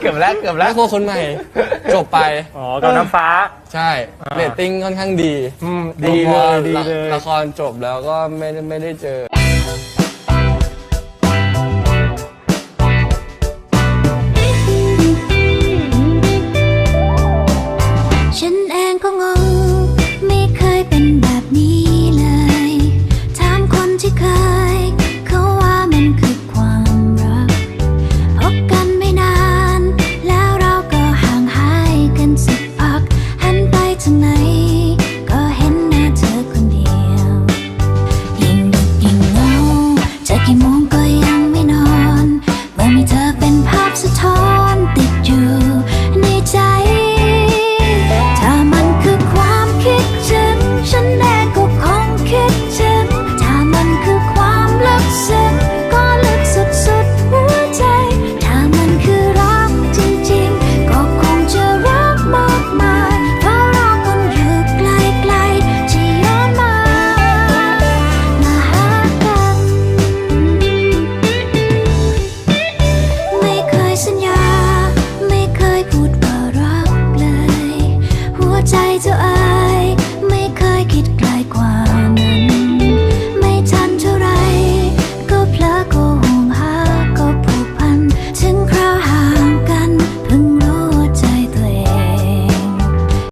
เกือบแล้วเกือบแล้วโครัคนใหม่ จบไปอ๋อกับน้ำฟ้า ใช่เรตติ้งค่อนข้างดีดีเลยดีเลย ละครจบแล้วก็ไม่ได้ไม่ได้เจอ 就爱。